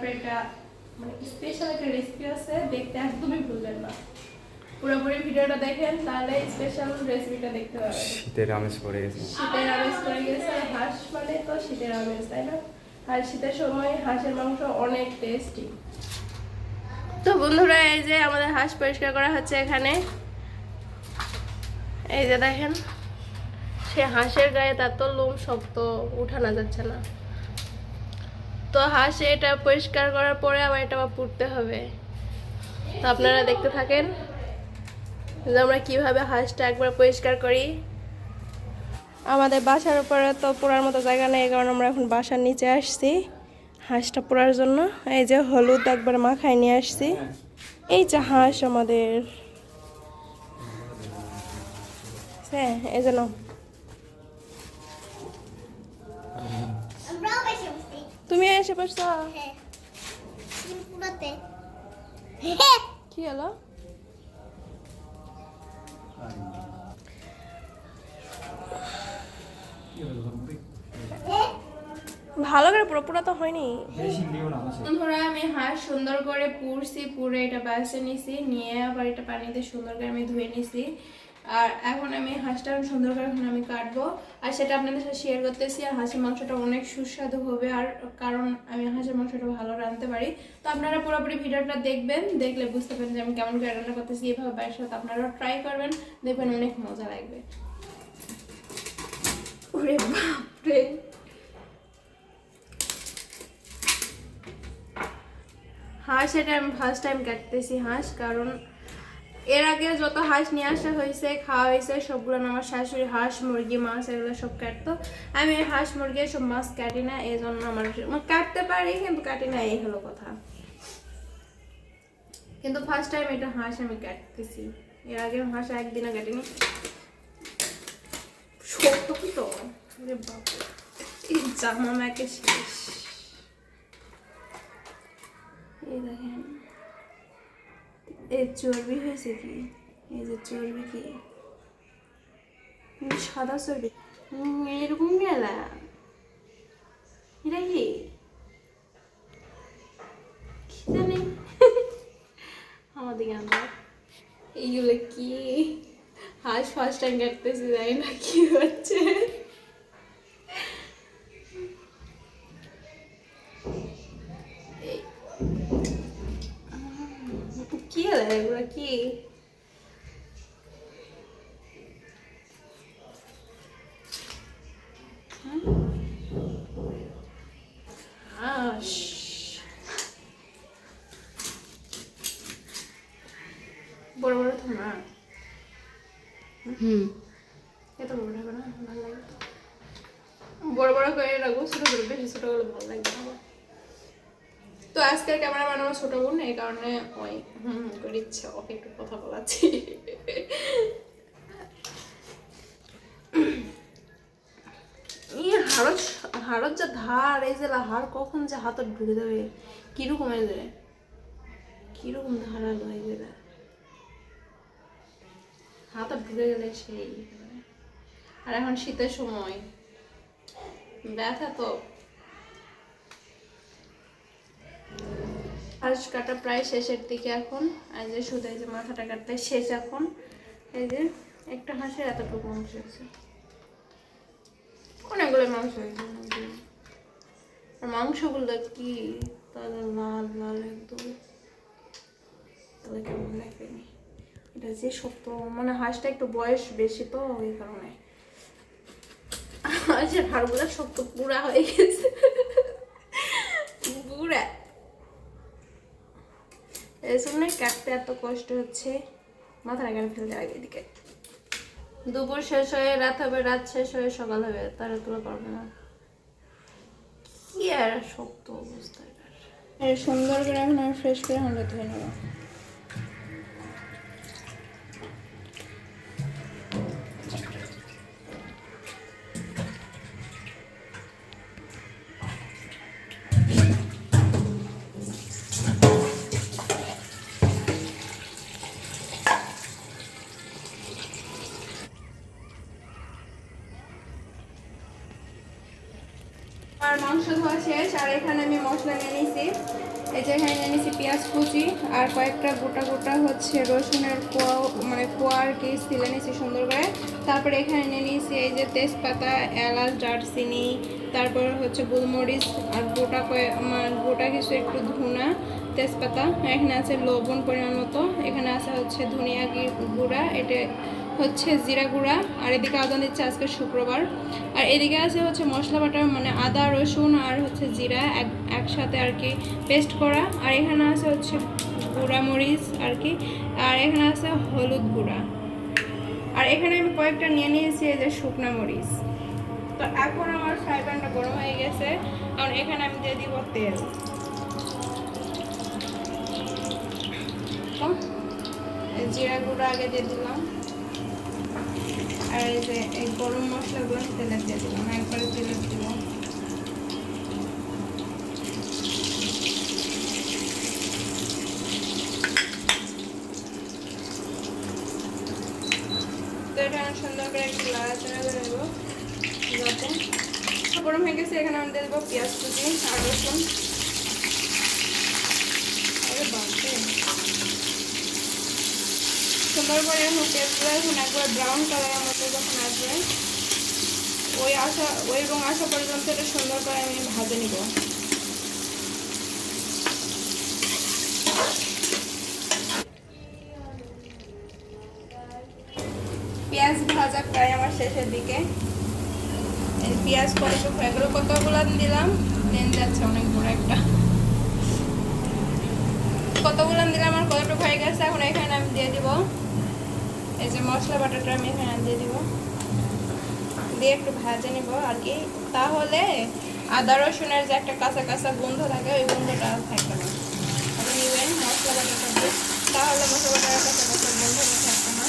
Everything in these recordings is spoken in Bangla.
তারপরে এটা মানে স্পেশাল একটা রেসিপি আছে দেখতে একদমই ভুলবেন না। পুরোপুরি ভিডিওটা দেখেন তাহলে স্পেশাল রেসিপিটা দেখতে পাবেন। শীতের আমেজ পড়ে গেছে। শীতের আমেজ করে গেছে হাঁস মানে তো শীতের আমেজ তাই না? আর শীতের সময় হাঁসের মাংস অনেক টেস্টি তো বন্ধুরা এই যে আমাদের হাঁস পরিষ্কার করা হচ্ছে এখানে। এই যে দেখেন সে হাঁসের গায়ে তার তো লোম শক্ত উঠানো যাচ্ছে না। তো হাঁস এটা পরিষ্কার করার পরে আবার এটা আবার পুড়তে হবে। তো আপনারা দেখতে থাকেন যে আমরা কীভাবে হাঁসটা একবার পরিষ্কার করি। আমাদের বাসার উপরে তো পোড়ার মতো জায়গা নেই কারণে আমরা এখন বাসার নিচে আসছি হাঁসটা পোড়ার জন্য। এই যে হলুদ একবার মাখায় নিয়ে আসছি। এই যে হাঁস আমাদের। হ্যাঁ এই জন্য আমরাও বেশি বুঝি তুমি এসে পড়ছো? হ্যাঁ। কি হলো? ভালো করে পুরো পুরো তো হয়নি। বন্ধুরা আমি হাঁস সুন্দর করে পুড়ছি পুরে এটা বাসে নিছি নিয়ে আবার এটা পানিতে সুন্দর করে আমি ধুয়ে নিছি। আর এখন আমি হাঁসটা সুন্দর করে এখন আমি কাটবো। আর সেটা আপনাদের সাথে শেয়ার করতেছি, আর হাঁসের মাংসটা অনেক সুস্বাদু হবে, আর কারণ আমি হাঁসের মাংসটা ভালো রাঁধতে পারি। তো আপনারা পুরোপুরি ভিডিওটা দেখবেন, দেখলে বুঝতে পারেন যে আমি কেমন করে রান্না করতেছি। এইভাবে বাড়ির সাথে আপনারাও ট্রাই করবেন, দেখবেন অনেক মজা লাগবে। ওরে হাঁস এটা আমি ফার্স্ট টাইম কাটতেছি, হাঁস, কারণ এর আগে যত হাঁস নিয়ে আসা হয়েছে, খাওয়া হয়েছে, সবগুলো আমার শাশুড়ি হাঁস, মুরগি, মাছ এগুলো সব কাটতো। আমি হাঁস, মুরগি সব মাছ কাটি না এই জন্য আমার মানে কাটতে পারি, কিন্তু কাটি না, এই হলো কথা। কিন্তু ফার্স্ট টাইম এটা হাঁস আমি কাটতেছি। এর আগে হাঁস একদিনও কাটিনি। সত্য কি তো? জামা ম্যাকে শেষ। এই দেখেন। এর চর্বি হয়েছে কি? এই যে চর্বি কি? সাদা চর্বি। এরকম গেলা এটা কি? জানি? আমাদের আমরা এইগুলো কি? হাঁস ফার্স্ট টাইম কাটতেছি, জানি না কি হচ্ছে। কি হলো এগুলো কি ক্যামেরাম্যান আমার ছোট বোন, এই কারণে ওই, হুম, করে ইচ্ছে ওকে একটু কথা বলাচ্ছি। এই হাড়ত যে ধার, এই যে হাড় কখন যে হাতত ঢুকে যাবে, কীরকম এই যে? কীরকম ধারালো এই যে? হাতত ঢুকে গেলে সেই। আর এখন শীতের সময়, ব্যথা তো হাঁস কাটা প্রায় শেষের দিকে এখন। এই যে শুধু এই যে মাথাটা কাটতে শেষ এখন। এই যে একটা হাঁসের এতটুকু মাংস আছে অনেকগুলো মাংস হয়েছে। আর মাংসগুলো কি? তাহলে লাল লাল একদম। তাহলে কেমন লাগবেনি এটা যে শক্ত। মানে হাঁসটা একটু বয়স বেশি তো, ওই কারণে। হাঁসের হাড়গুলো শক্ত পুরা হয়ে গেছে পুরা এই জন্য কাটতে এত কষ্ট হচ্ছে মাথা কেন ফেলতে আগে এদিকে? দুপুর শেষ হয়ে রাত হবে রাত শেষ হয়ে সকাল হবে তারা তুলে পারবে না। কি আর শক্ত অবস্থা এটার। সুন্দর করে এখন আমি ফ্রেশ করে আমরা ধুয়ে নেব। ধোয়া শেষ, আর এখানে আমি মশলা নিয়ে নিয়েছি এই যে এখানে নিয়ে নিয়েছি পেঁয়াজ কুচি, আর কয়েকটা গোটা গোটা হচ্ছে রসুনের কোয়া মানে কোয়া আর কি সিলে নিয়েছি সুন্দর করে। তারপরে এখানে নিয়ে নিয়েছি এই যে তেজপাতা, এলাচ, দারচিনি, তারপর হচ্ছে গোলমরিচ, আর গোটা কয়ে মানে গোটা কিছু একটু ধুনা, তেজপাতা। এখানে আছে লবণ পরিমাণ মতো। এখানে আছে হচ্ছে ধনিয়া গুঁড়া, এটা হচ্ছে জিরা গুঁড়া, আর এদিকে আদা দিচ্ছে আজকে শুক্রবার। আর এদিকে আছে হচ্ছে মশলা বাটা মানে আদা, রসুন আর হচ্ছে জিরা এক একসাথে আর কি পেস্ট করা। আর এখানে আছে হচ্ছে গুঁড়া মরিচ আর কি। আর এখানে আছে হলুদ গুঁড়া। আর এখানে আমি কয়েকটা নিয়ে নিয়েছি, এই যে শুকনা মরিচ। তো এখন আমার ফ্রাই প্যানটা গরম হয়ে গেছে। কারণ এখানে আমি দিয়ে দিব তেল। জিরা গুঁড়া আগে দিয়ে দিলাম। আর এই যে এই গরম মশলাগুলো তেলে দিয়ে দিলাম একবারে তেলে দিব। যাতে এখানে আমি দিয়ে দেবো পেঁয়াজ কুচি, আর রসুন। সুন্দর করে পেঁয়াজগুলো এখন একবার ব্রাউন কালারের মতো যখন আসবে, ওই আসা ওই রং আসা পর্যন্ত এটা সুন্দর করে আমি ভাজে নিব। পেঁয়াজ ভাজা প্রায় আমার শেষের দিকে। পেঁয়াজ কতটুকু দিলাম? নেন যাচ্ছে অনেক বড় একটা। কতগুলো দিলাম আমার কতটুকু হয়ে গেছে, এখন এখানে আমি দিয়ে দিব। এই যে মশলা বাটাটা আমি এখানে দিয়ে দিব। দিয়ে একটু ভাজে নিব আর কি। তাহলে আদা, রসুনের যে একটা কাঁচা কাঁচা গন্ধ থাকে, ওই গন্ধটা থাকবে না। আপনি নিবেন মশলা বাটাটা দিয়ে। তাহলে মশলা বাটার কাঁচা কাঁচা গন্ধটা থাকবে না।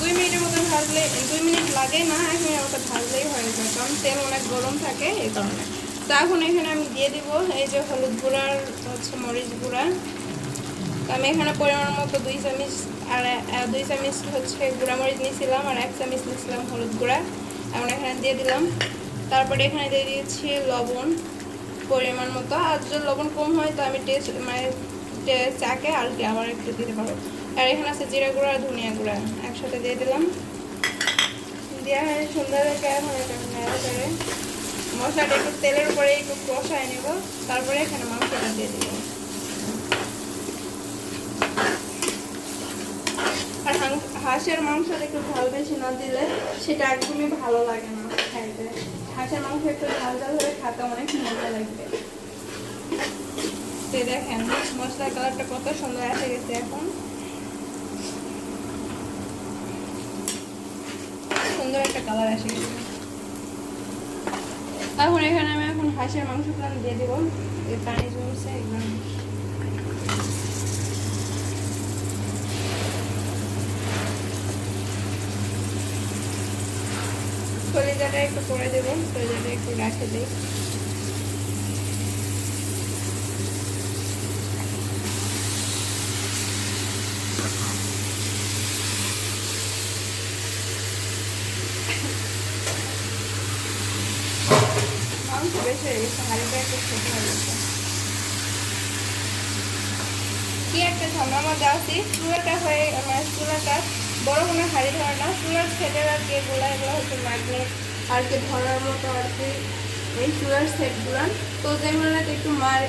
দুই মিনিটের মতো ভাজলে দুই মিনিট লাগে না, এক মিনিট মতো ভাজলেই হয়ে যায়। কারণ তেল অনেক গরম থাকে এই কারণে। তো এখন এখানে আমি দিয়ে দিব এই যে হলুদ গুঁড়ার, হচ্ছে মরিচ গুঁড়া। আমি এখানে পরিমাণ মতো দুই চামচ আর দুই চামচ হচ্ছে গুঁড়া মরিচ নিয়েছিলাম আর এক চামচ নিয়েছিলাম হলুদ গুঁড়া। এখন এখানে দিয়ে দিলাম। তারপরে এখানে দিয়ে দিয়েছি লবণ পরিমাণ মতো। আর যদি লবণ কম হয় তো আমি টেস্ট মানে চাকে আর কি আবার একটু দিতে পারব। আর এখানে আছে জিরা গুঁড়া আর ধনিয়া গুঁড়া। একসাথে দিয়ে দিলাম। দেওয়া হয় সুন্দর এখন মশলাটা একটু তেলের উপরে একটু কষায় নেব। তারপরে এখানে মাংসটা দিয়ে দিব আর হাং- হাঁসের মাংসটা একটু ঝাল বেশি না দিলে সেটা একদমই ভালো লাগে না খাইতে। হাঁসের মাংস একটু ঝাল ঝাল হলে খেতে অনেক মজা লাগবে। তো দেখেন, মশলার কালারটা কত সুন্দর এসে গেছে এখন। সুন্দর একটা কালার এসে গেছে। এখন এখানে আমি এখন হাঁসের মাংসটা দিয়ে দেবো। পানি জমছে, এগুলো। কলিজাটা একটু করে দেবো কলিজাটা একটু রাখে দিই। কি একটা ঝামেলার মধ্যে আছি, চুলাটা হয়ে মানে চুলাটা বড় কোনো হাড়ি ধরে না চুলার সেটের আর কি, এগুলো এগুলো হচ্ছে ম্যাগনেট আর কি ধরার মতো আর কি। এই চুলার সেটগুলো। তো যেগুলোতে একটু মার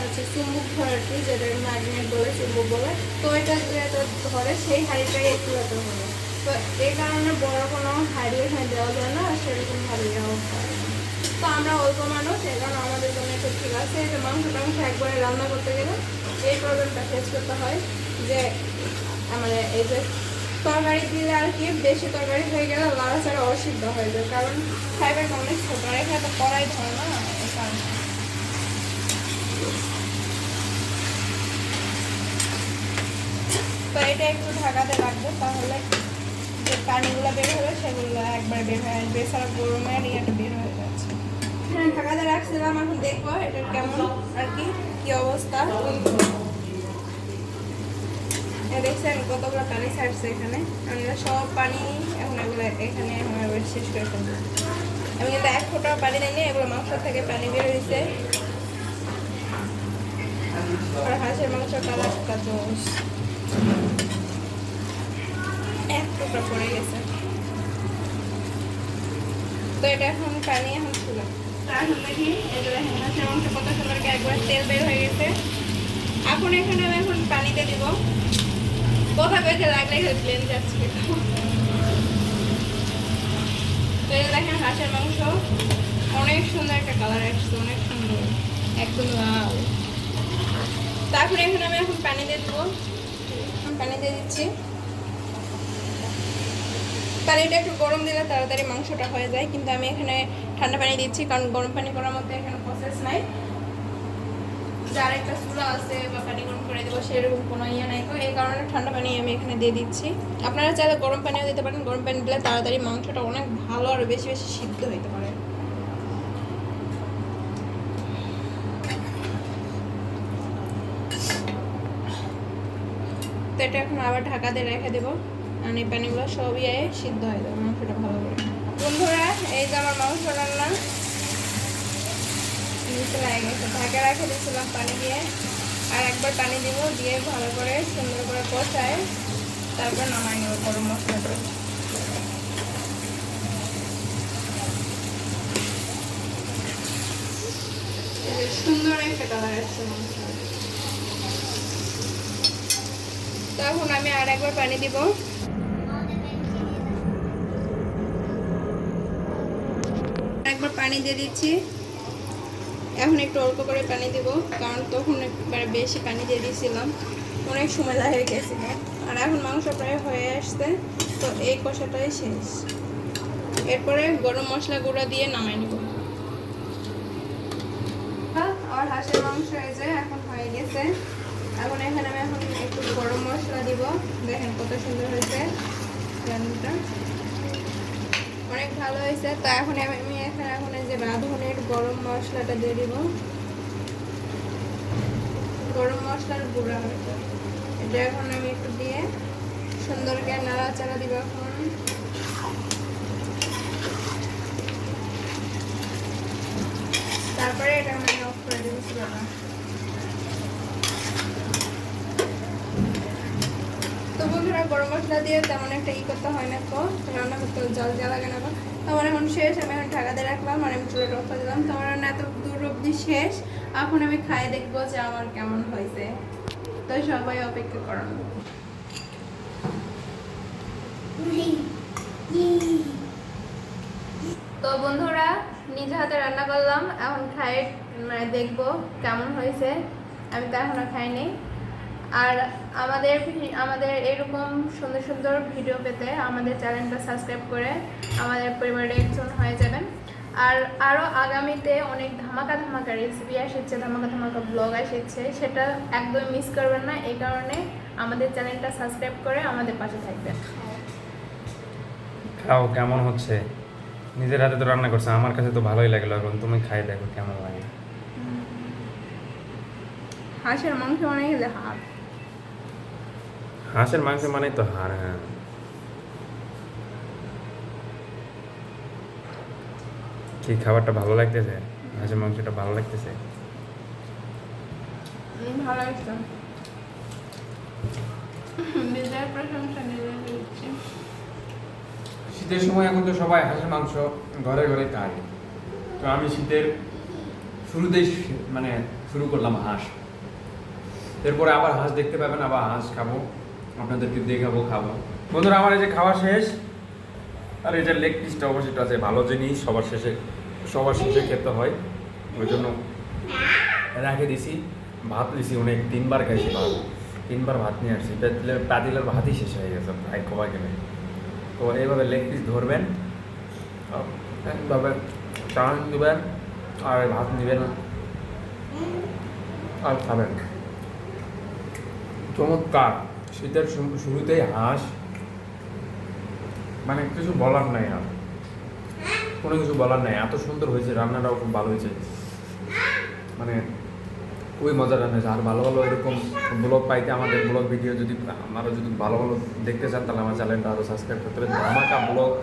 হচ্ছে চুম্বুক ধরে আর কি, যেটা ম্যাগনেট বলে, চুম্বুক বলে। তো এটা যেটা ধরে, সেই হাড়িটাই চুলাটা ধরে। তো এই কারণে বড় কোনো হাড়ি এখানে দেওয়া যায় না, আর সেরকম হাড়ি দেওয়া হয় তো আমরা অল্প মানুষ, এই কারণে আমাদের জন্য একটু ঠিক আছে। যে মাংস টাংস একবারে রান্না করতে গেলে, এই প্রবলেমটা ফেস করতে হয় যে মানে এই যে তরকারি দিলে আর কি, বেশি তরকারি হয়ে গেলে লাড়াচাড়া অসিদ্ধ হয়ে যায়। কারণ ফাইবারটা অনেক ছোট, আর এখানে তো কড়াই ধরে না এটা একটু ঢাকাতে রাখব, তাহলে যে পানিগুলো বের হবে, সেগুলো একবার বের হয়ে আসবে। এছাড়া গরমের ইয়েটা বের হয়ে যাচ্ছে। হ্যাঁ ঢাকাতে রাখছিলাম, এখন দেখব এটার কেমন আর কি কি অবস্থা। দেখছেন কতগুলো পানি ছাড়ছে এখানে? আমরা সব পানি এখন এগুলো এখানে আমরা এবার শেষ করে ফেলব। আমি কিন্তু এক ফোঁটাও পানি দিইনি, এগুলো মাংস থেকে পানি বের হয়েছে আর হাঁসের মাংস কালারটা জোস। এক টুকরা পড়ে গেছে। তো এটা এখন পানি এখন ছিল হাঁসের মাংস কত একবার তেল বের হয়ে গেছে। এখন এখানে আমি এখন পানিতে দিব। কথা কইতে লাগলে প্লেন যাচ্ছে। তো যে দেখেন হাঁসের মাংস, অনেক সুন্দর একটা কালার আসছে, অনেক সুন্দর। একদম লাল তারপরে এখানে আমি এখন পানি দিয়ে দেবো। এখন পানি দিয়ে দিচ্ছি। পানিটা একটু গরম দিলে তাড়াতাড়ি মাংসটা হয়ে যায়, কিন্তু আমি এখানে ঠান্ডা পানি দিচ্ছি, কারণ গরম পানি করার মধ্যে এখানে প্রসেস নাই। যার একটা চুলা আছে, বা পানি করে দেবো সেরকম কোনো ইয়ে নাই। তো এই কারণে ঠান্ডা পানি আমি এখানে দিয়ে দিচ্ছি। আপনারা চাইলে গরম পানিও দিতে পারেন। গরম পানি দিলে তাড়াতাড়ি মাংসটা অনেক ভালো আর বেশি বেশি সিদ্ধ হইতে পারে। তো এটা এখন আবার ঢাকা দিয়ে রেখে দেবো। এই পানিগুলো সবই সিদ্ধ হয়ে যাবে, মাংসটা ভালো করে। বন্ধুরা, এই যে আমার মাংস রান্না। নিচে লাগে গেছে। ঢাকা রেখে দিয়েছিলাম পানি দিয়ে। আর একবার পানি দিব, দিয়ে ভালো করে সুন্দর করে কষায় তারপর নামাই নেব গরম মশলা দিয়ে। সুন্দর একটা কালার তখন আমি আর একবার পানি দিব। একবার পানি দিয়ে দিচ্ছি। এখন একটু অল্প করে পানি দিব, কারণ তখন একবারে বেশি পানি দিয়ে দিয়েছিলাম অনেক সময় লাগে গেছিল। আর এখন মাংস প্রায় হয়ে আসছে, তো এই কষাটাই শেষ। এরপরে গরম মশলা গুঁড়া দিয়ে নামাই নেব। আর হাঁসের মাংস এই যে এখন হয়ে গেছে। এখন এখানে আমি এখন একটু গরম মশলা দিব। দেখেন কত সুন্দর হয়েছে। অনেক ভালো হয়েছে। তো এখন আমি রাঁধুনের গরম মশলাটা দিয়ে দিব। গরম মশলার গুঁড়া। এটা এখন আমি একটু দিয়ে সুন্দর করে নাড়াচাড়া দিব এখন। তারপরে এটা আমি অফ করে দেবো তো বন্ধুরা, গরম মশলা দিয়ে তেমন একটা ই করতে হয় না তো। রান্না করতে জল জল লাগে আমার এখন শেষ, আমি এখন ঢাকাতে রাখলাম আর আমি অফ করে দিলাম। তো আমার এত দূর অব্দি শেষ। এখন আমি খাই, দেখব যে আমার কেমন হয়েছে। তো সবাই অপেক্ষা করানো। তো বন্ধুরা, নিজে হাতে রান্না করলাম। এখন খাই মানে দেখব কেমন হয়েছে। আমি তো এখনও খাইনি। আর আমাদের আমাদের এরকম সুন্দর সুন্দর ভিডিও পেতে আমাদের চ্যানেলটা সাবস্ক্রাইব করে আমাদের পরিবারের একজন হয়ে যাবেন। আর আরও আগামীতে অনেক ধামাকা ধামাকা রেসিপি আসছে ধামাকা ধামাকা ব্লগ আসছে সেটা একদম মিস করবেন না। এই কারণে আমাদের চ্যানেলটা সাবস্ক্রাইব করে আমাদের পাশে থাকবেন। খাও কেমন হচ্ছে? নিজের হাতে তো রান্না করছে আমার কাছে তো ভালোই লাগল এখন। তুমি খাই দেখো কেমন লাগে। হাঁসের মাংস অনেক হাত হাঁসের মাংস মানেই তো হাড় হ্যাঁ কি খাবারটা ভালো লাগতেছে হাঁসের মাংসটা ভালো লাগতেছে ভালো লাগছে নিজের প্রশংসা নিজে শীতের সময় এখন তো সবাই হাঁসের মাংস ঘরে ঘরে খায় তো আমি শীতের শুরুতেই মানে শুরু করলাম হাঁস এরপরে আবার হাঁস দেখতে পাবেন আবার হাঁস খাব আপনাদেরকে দেখাবো, খাব। বন্ধুরা, আমার এই যে খাওয়া শেষ, আর এই যে লেগ পিসটা অবশ্যই আছে, ভালো জিনিস, সবার শেষে সবার শেষে খেতে হয়। ওই জন্য রেখে দিছি, ভাত নিছি অনেক, তিনবার খাইছি ভাত, তিনবার ভাত নিয়ে আসছি। পাতিলের ভাতই শেষ হয়ে গেছে, প্রায় খোয়া গেলে। তো এইভাবে লেগ পিস ধরবেন এইভাবে টান দেবেন আর ভাত নেবেন, আর খাবেন। চমৎকার। শীতের শুরু- শুরুতেই হাঁস। মানে কিছু বলার নাই আর। কোনো কিছু বলার নাই। এত সুন্দর হয়েছে, রান্নাটাও খুব ভালো হয়েছে। মানে খুবই মজার রান্না হয়েছে। আর ভালো ভালো এরকম ব্লগ পাইতে আমাদের ব্লগ ভিডিও যদি আপনারা যদি ভালো ভালো দেখতে চান, তাহলে আমার চ্যানেলটা আরও সাবস্ক্রাইব করতে হবে ধামাকা ব্লগ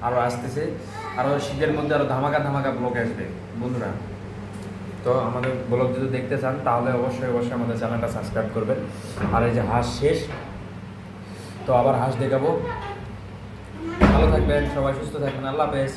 আরও আসতেছে। আরও শীতের মধ্যে আরও ধামাকা ধামাকা ব্লগ আসবে। বন্ধুরা তো আমাদের ব্লগ যদি দেখতে চান, তাহলে অবশ্যই অবশ্যই আমাদের চ্যানেলটা সাবস্ক্রাইব করবেন। আর এই যে হাঁস শেষ, তো আবার হাঁস দেখাবো। ভালো থাকবেন, সবাই সুস্থ থাকবেন, আল্লাহ হাফেজ।